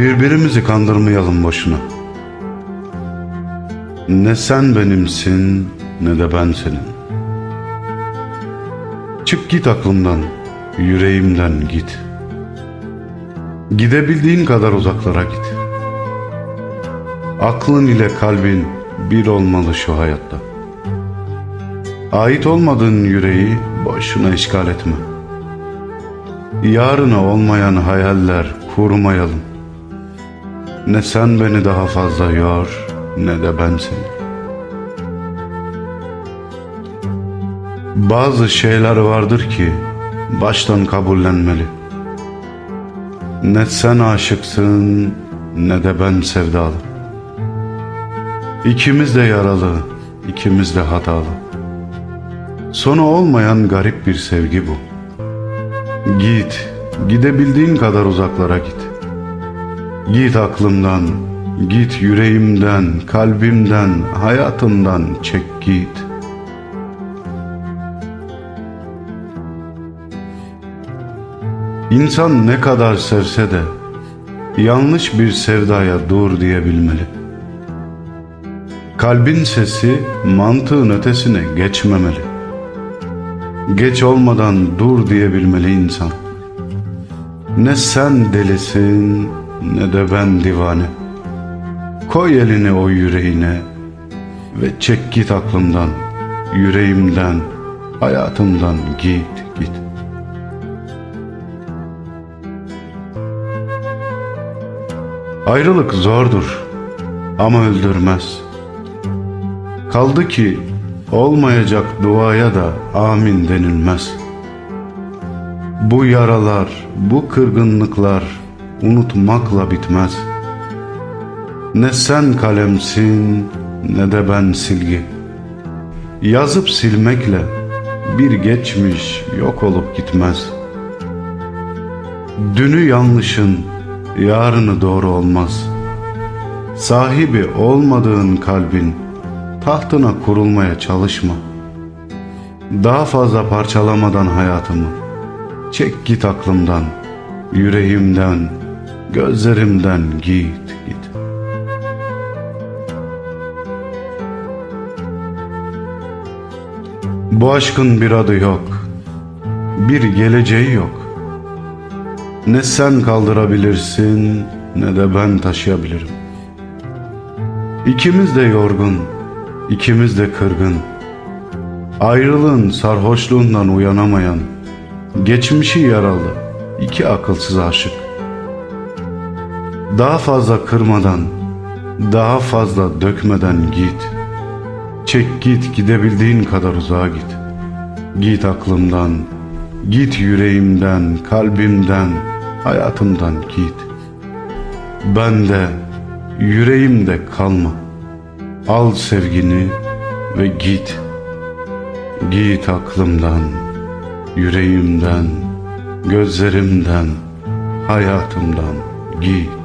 Birbirimizi kandırmayalım boşuna. Ne sen benimsin ne de ben senin. Çık git aklımdan, yüreğimden git. Gidebildiğin kadar uzaklara git. Aklın ile kalbin bir olmalı şu hayatta. Ait olmadığın yüreği boşuna işgal etme. Yarına olmayan hayaller kurmayalım. Ne sen beni daha fazla yor ne de ben seni. Bazı şeyler vardır ki baştan kabullenmeli. Ne sen aşıksın ne de ben sevdalı. İkimiz de yaralı, ikimiz de hatalı. Sonu olmayan garip bir sevgi bu. Git, gidebildiğin kadar uzaklara git. Git aklımdan, git yüreğimden, kalbimden, hayatımdan çek git. İnsan ne kadar sevse de yanlış bir sevdaya dur diyebilmeli. Kalbin sesi mantığın ötesine geçmemeli. Geç olmadan dur diyebilmeli insan. Ne sen delisin ne de ben divane. Koy elini o yüreğine ve çek git aklımdan, yüreğimden, hayatımdan git git. Ayrılık zordur ama öldürmez. Kaldı ki olmayacak duaya da amin denilmez. Bu yaralar, bu kırgınlıklar unutmakla bitmez. Ne sen kalemsin ne de ben silgi. Yazıp silmekle bir geçmiş yok olup gitmez. Dünü yanlışın yarını doğru olmaz. Sahibi olmadığın kalbin tahtına kurulmaya çalışma. Daha fazla parçalamadan hayatımı çek git aklımdan, yüreğimden, gözlerimden git git. Bu aşkın bir adı yok, bir geleceği yok. Ne sen kaldırabilirsin ne de ben taşıyabilirim. İkimiz de yorgun, ikimiz de kırgın. Ayrılığın sarhoşluğundan uyanamayan, geçmişi yaralı iki akılsız aşık. Daha fazla kırmadan, daha fazla dökmeden git. Çek git gidebildiğin kadar uzağa git. Git aklımdan, git yüreğimden, kalbimden, hayatımdan git. Ben de yüreğimde kalma. Al sevgini ve git. Git aklımdan, yüreğimden, gözlerimden, hayatımdan git.